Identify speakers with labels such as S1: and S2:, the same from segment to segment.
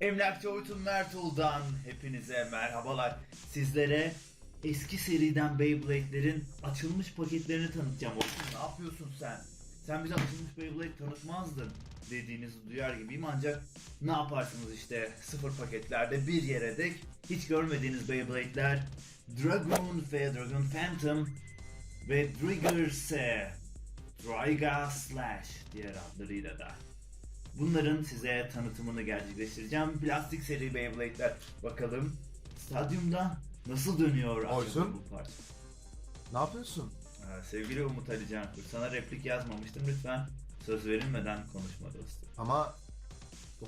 S1: Emlakçı Oytun Mertul'dan hepinize merhabalar. Sizlere eski seriden Beyblade'lerin açılmış paketlerini tanıtacağım. Oytun ne yapıyorsun sen? Sen bize açılmış Beyblade tanıtmazdın dediğinizi duyar gibiyim ancak ne yaparsınız işte sıfır paketlerde bir yere dek hiç görmediğiniz Beyblade'ler Dragoon ve Dragon Phantom ve Trigger'se Dryga Slash diğer adlarıyla da. Bunların size tanıtımını gerçekleştireceğim. Plastik seri Beyblade'ler. Bakalım stadyumda nasıl dönüyor
S2: Oysun.
S1: bu parça.
S2: Ne yapıyorsun?
S1: Ee, sevgili Umut Ali Cankur, sana replik yazmamıştım lütfen. Söz verilmeden konuşma dostum.
S2: Ama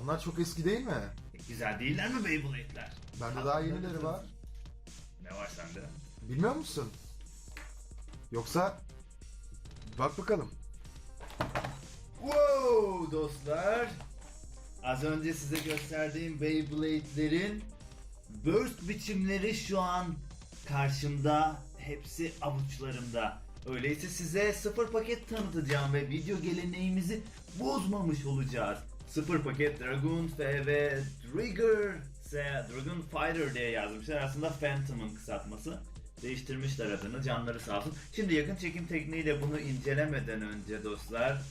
S2: onlar çok eski değil mi?
S1: E, güzel değiller mi Beyblade'ler?
S2: Bende daha yenileri var.
S1: Ne var sende?
S2: Bilmiyor musun? Yoksa bak bakalım.
S1: Wow dostlar. Az önce size gösterdiğim Beyblade'lerin burst biçimleri şu an karşımda. Hepsi avuçlarımda. Öyleyse size sıfır paket tanıtacağım ve video geleneğimizi bozmamış olacağız. Sıfır paket Dragoon F ve Trigger ise Dragon Fighter diye yazmışlar. Aslında Phantom'ın kısaltması. Değiştirmişler adını. Canları sağ olsun. Şimdi yakın çekim tekniğiyle bunu incelemeden önce dostlar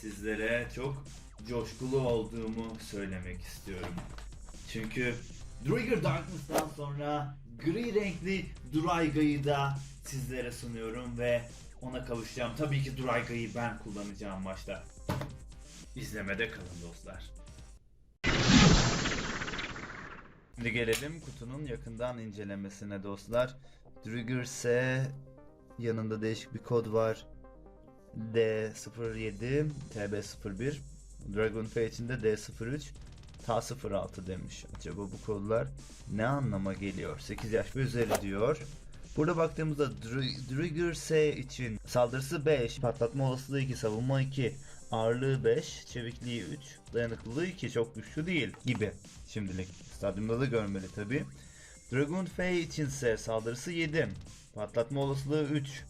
S1: sizlere çok coşkulu olduğumu söylemek istiyorum. Çünkü Trigger Darkness'tan sonra gri renkli Durayga'yı da sizlere sunuyorum ve ona kavuşacağım. Tabii ki Durayga'yı ben kullanacağım maçta. İzlemede kalın dostlar. Şimdi gelelim kutunun yakından incelemesine dostlar. Trigger ise yanında değişik bir kod var. D07 TB01 Dragon Fay için de D03 Ta 06 demiş. Acaba bu kodlar ne anlama geliyor? 8 yaş ve üzeri diyor. Burada baktığımızda Dr- Trigger S için saldırısı 5, patlatma olasılığı 2, savunma 2, ağırlığı 5, çevikliği 3, dayanıklılığı 2 çok güçlü değil gibi. Şimdilik stadyumda da görmeli tabi. Dragon Fay içinse saldırısı 7, patlatma olasılığı 3,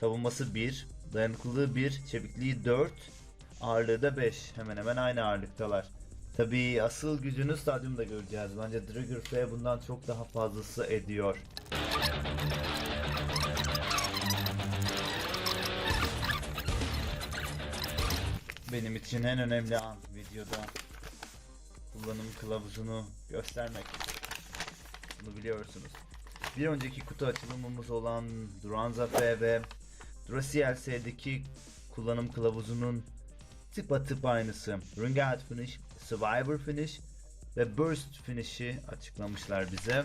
S1: savunması 1, dayanıklılığı 1, çevikliği 4, ağırlığı da 5. Hemen hemen aynı ağırlıktalar. Tabii asıl gücünü stadyumda göreceğiz. Bence Trigger F bundan çok daha fazlası ediyor. Benim için en önemli an videoda kullanım kılavuzunu göstermek. Bunu biliyorsunuz. Bir önceki kutu açılımımız olan Duranza F ve Duracell S'deki kullanım kılavuzunun tıpatıp aynısı. Ring Out Finish, Survivor Finish ve Burst Finish'i açıklamışlar bize.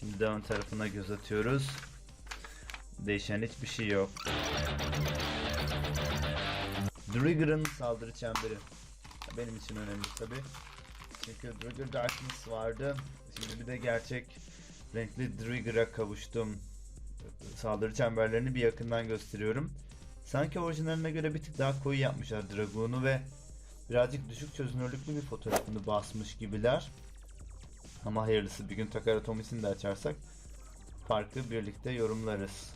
S1: Şimdi de ön tarafına göz atıyoruz. Değişen hiçbir şey yok. Trigger'ın saldırı çemberi. Benim için önemli tabi. Çünkü Trigger Darkness vardı. Şimdi bir de gerçek renkli Trigger'a kavuştum. Saldırı çemberlerini bir yakından gösteriyorum. Sanki orijinaline göre bir tık daha koyu yapmışlar Dragoon'u ve birazcık düşük çözünürlüklü bir fotoğrafını basmış gibiler. Ama hayırlısı bir gün Takara Tomis'ini de açarsak farkı birlikte yorumlarız.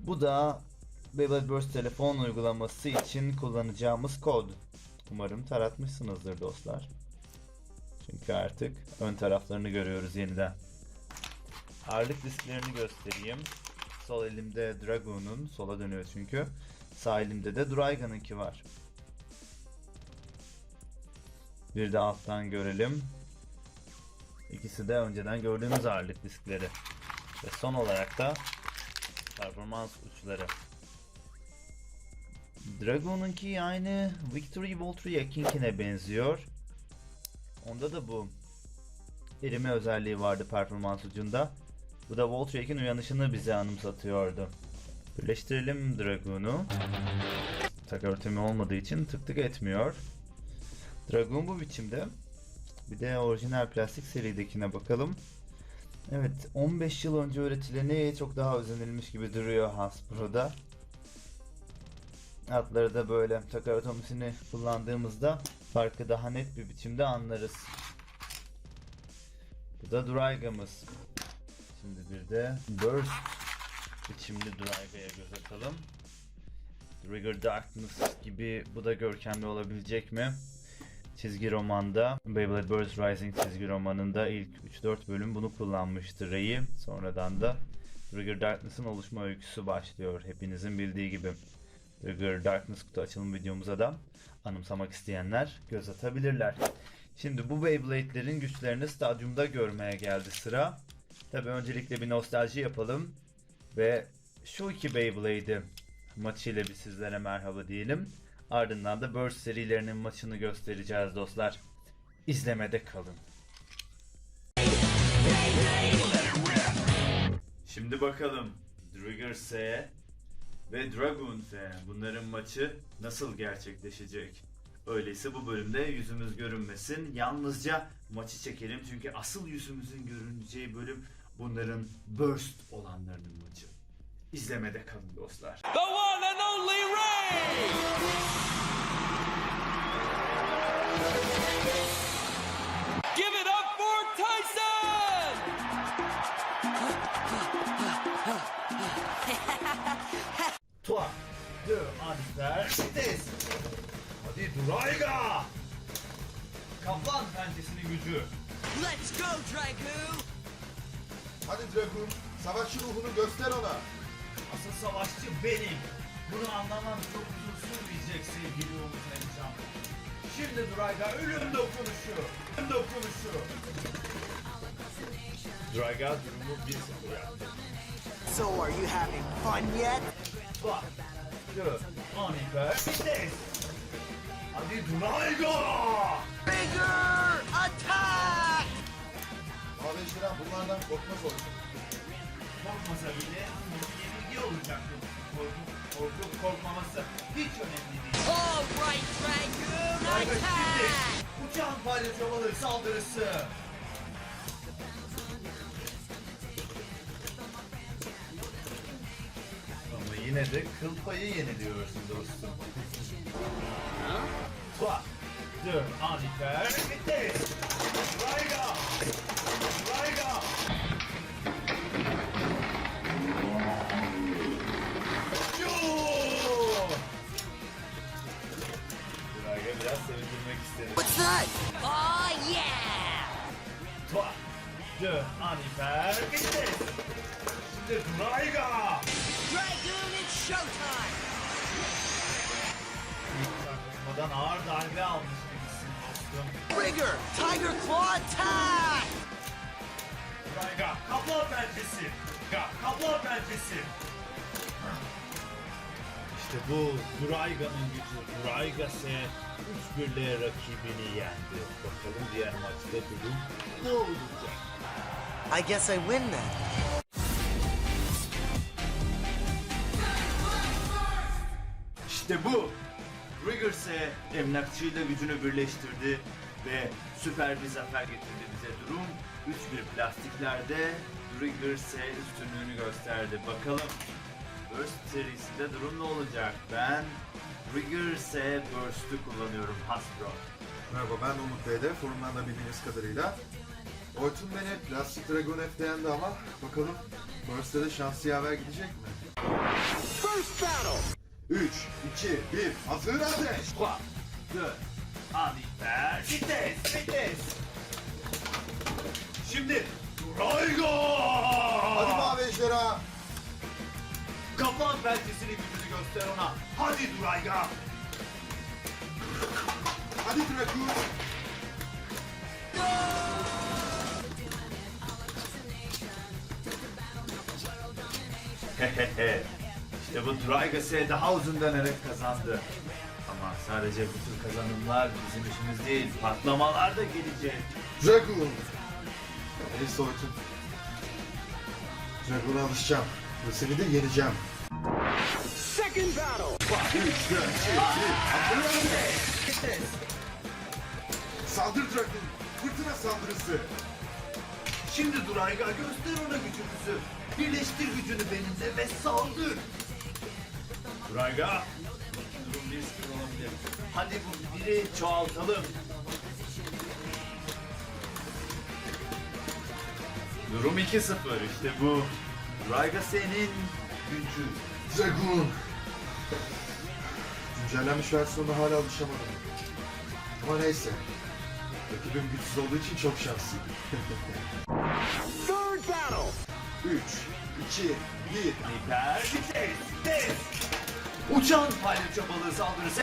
S1: Bu da Beyblade Burst telefon uygulaması için kullanacağımız kod. Umarım taratmışsınızdır dostlar. Çünkü artık ön taraflarını görüyoruz yeniden. Ağırlık disklerini göstereyim. Sol elimde Dragoon'un sola dönüyor çünkü. Sağ elimde de Dragon'unki var. Bir de alttan görelim. İkisi de önceden gördüğümüz ağırlık diskleri. Ve son olarak da performans uçları. Dragon'unki aynı Victory Voltria King'ine benziyor. Onda da bu erime özelliği vardı performans ucunda. Bu da Voltrek'in uyanışını bize anımsatıyordu. Birleştirelim Dragoon'u. Tak örtümü olmadığı için tık tık etmiyor. Dragoon bu biçimde. Bir de orijinal plastik seridekine bakalım. Evet 15 yıl önce üretileni çok daha özenilmiş gibi duruyor Hasbro'da. Altları da böyle takar otomisini kullandığımızda farkı daha net bir biçimde anlarız. Bu da Drayga'mız. Şimdi bir de Burst biçimli Drayga'ya göz atalım. Trigger Darkness gibi bu da görkemli olabilecek mi? Çizgi romanda Beyblade Burst Rising çizgi romanında ilk 3-4 bölüm bunu kullanmıştı Rey'i. Sonradan da Trigger Darkness'ın oluşma öyküsü başlıyor hepinizin bildiği gibi. Trigger Darkness kutu açılım videomuza da anımsamak isteyenler göz atabilirler. Şimdi bu Beyblade'lerin güçlerini stadyumda görmeye geldi sıra. Tabi öncelikle bir nostalji yapalım ve şu iki Beyblade'i maçıyla bir sizlere merhaba diyelim. Ardından da Burst serilerinin maçını göstereceğiz dostlar. İzlemede kalın. Şimdi bakalım Trigger S ve Dragoon S bunların maçı nasıl gerçekleşecek? Öyleyse bu bölümde yüzümüz görünmesin. Yalnızca maçı çekelim çünkü asıl yüzümüzün görüneceği bölüm bunların burst olanlarının maçı. İzlemede kalın dostlar.
S3: the one and only Ray! Give it up for Tyson!
S1: 3, 2, 1, Mercedes! Hadi Durayga! Kaplan pençesinin gücü.
S4: Let's go, Dragu!
S2: Hadi Dragoon, savaşçı ruhunu göster ona.
S1: Asıl savaşçı benim. Bunu anlamam çok uzun sürmeyecek sevgili Umut Emcan. Şimdi Durayga ölüm dokunuşu. Ölüm dokunuşu. Durayga durumu 1-0 yaptı.
S4: So, are you having fun yet?
S1: Bak. Vites. Hadi Durayga!
S4: Bigger attack!
S2: Abi Şiran bunlardan korkmaz olsun.
S1: Korkmasa bile yenilgi olacaktı. Korku, korku, korkmaması hiç önemli değil.
S4: All right, Dragoon, attack!
S1: uçan palyaçovalı saldırısı. Ama yine de kıl payı yeniliyorsun dostum. Bak. Dur, Anifer, vites. Rayga. Rayga. 2, Anifer, vites. Şimdi Rayga.
S4: Dragoon, it's showtime!
S1: Çarpışmadan ağır darbe almış gibisin dostum.
S4: Trigger, Tiger Claw attack!
S1: Rayga, kaplan pençesi. Ga, kaplan pençesi. İşte bu Durayga'nın gücü. Durayga ise 3-1'le rakibini yendi. Bakalım diğer maçta durum ne olacak?
S4: I guess I win then.
S1: İşte bu. Trigger ise emlakçıyla gücünü birleştirdi ve süper bir zafer getirdi bize durum. 3-1 plastiklerde Trigger ise üstünlüğünü gösterdi. Bakalım Burst serisinde durum ne olacak? Ben Trigger ise Burst'ü kullanıyorum Hasbro.
S2: Merhaba ben Umut Bey'de, forumdan da bildiğiniz kadarıyla. Oytun beni Plastik Dragon F dayandı ama bakalım Burst'te de şanslı yaver gidecek mi?
S4: First battle!
S2: 3, 2, 1, hazır ateş!
S1: 3, 2, Anifer, vites, vites. Şimdi Durayga!
S2: Hadi mavi ejderha!
S1: Kaplan pençesinin gücünü göster ona. Hadi Durayga.
S2: Hadi Dragoon!
S1: işte bu Durayga S daha uzun dönerek kazandı. Ama sadece bu tür kazanımlar bizim işimiz değil. Patlamalar da gelecek.
S2: Dragoon! Neyse Oytun. Dragoon'a alışacağım ve seni de yeneceğim.
S4: Second battle!
S2: 3, 2, 1, hazır ateş! Saldır Dragoon! Fırtına saldırısı!
S1: Şimdi Durayga göster ona gücümüzü. Birleştir gücünü benimle ve saldır. Durayga. Durum 1-0 olabilir. Hadi bu biri çoğaltalım. Durum 2-0 işte bu. Rayga senin gücü.
S2: Dragoon. Güncellenmiş versiyonuna hala alışamadım. Ama neyse. Rakibim güçsüz olduğu için çok şanslıyım.
S4: Third battle.
S2: 3, 2, 1.
S1: Hiper vites. Vites. Uçan palyaço balığı saldırısı.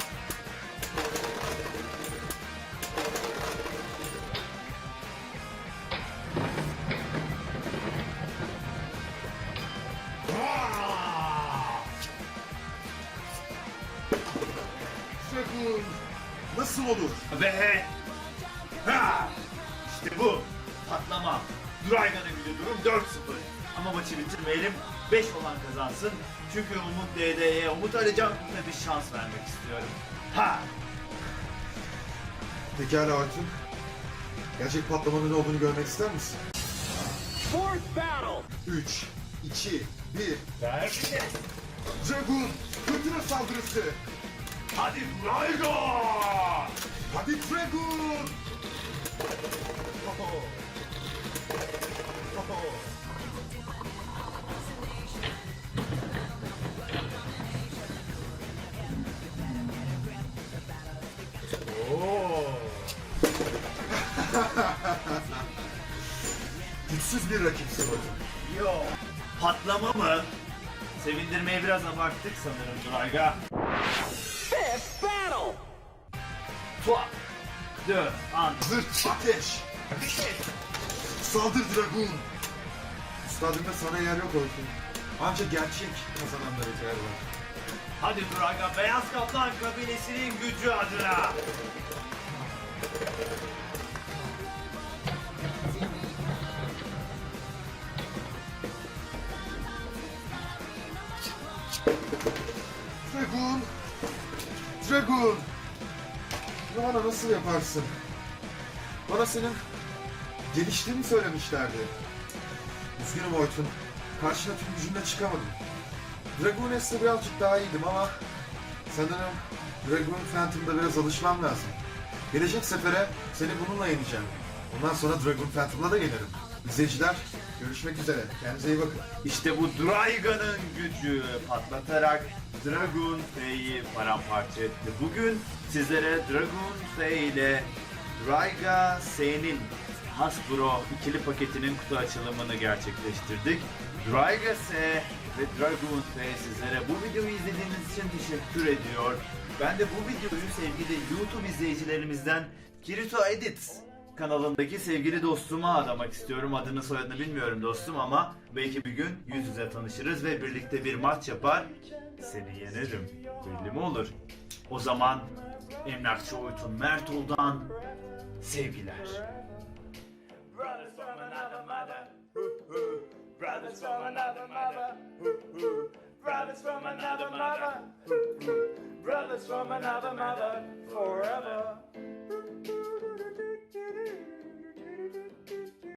S2: Nasıl olur?
S1: Ve! İşte bu. Patlama. Dragon'a gücü durum 4-0. Ama maçı bitirmeyelim. 5 olan kazansın. Çünkü Umut DD'ye, Umut Alican bir şans vermek istiyorum. Ha!
S2: Pekala Artun. Gerçek patlamanın ne olduğunu görmek ister misin?
S4: Fourth battle.
S2: 3, 2, 1.
S1: Ver.
S2: Dragoon. Fırtına saldırısı.
S1: Hadi Dragon!
S2: Hadi Dragoon. Güçsüz bir rakipsin Artun.
S1: Yo. Patlama mı? Sevindirmeye biraz abarttık sanırım Draga.
S4: Fifth battle.
S1: Tuak. Dö. An.
S2: Zırt ateş. Saldır Dragoon. Stadyumda sana yer yok Artun. Ancak gerçek kazananlara yer var.
S1: Hadi Draga Beyaz Kaplan kabilesinin gücü adına.
S2: Dragoon! Dragoon! Bunu bana nasıl yaparsın? Bana senin geliştiğini söylemişlerdi. Üzgünüm Oytun. Karşına tüm gücümle çıkamadım. Dragoon S'te birazcık daha iyiydim ama sanırım Dragoon Phantom'da biraz alışmam lazım. Gelecek sefere seni bununla yeneceğim. Ondan sonra Dragoon Phantom'la da gelirim. İzleyiciler görüşmek üzere. Kendinize iyi bakın.
S1: İşte bu Dragon'ın gücü patlatarak Dragon Fey'i paramparça etti. Bugün sizlere Dragon Fey ile Draiga S'nin Hasbro ikili paketinin kutu açılımını gerçekleştirdik. Draiga S ve Dragon Fey sizlere bu videoyu izlediğiniz için teşekkür ediyor. Ben de bu videoyu sevgili YouTube izleyicilerimizden Kirito Edit kanalındaki sevgili dostuma adamak istiyorum. Adını soyadını bilmiyorum dostum ama belki bir gün yüz yüze tanışırız ve birlikte bir maç yapar. Seni yenerim. Belli mi olur? O zaman Emlakçı Oytun Mertoğlu'dan sevgiler. Brothers from another mother, brothers from another mother, brothers from another mother, forever.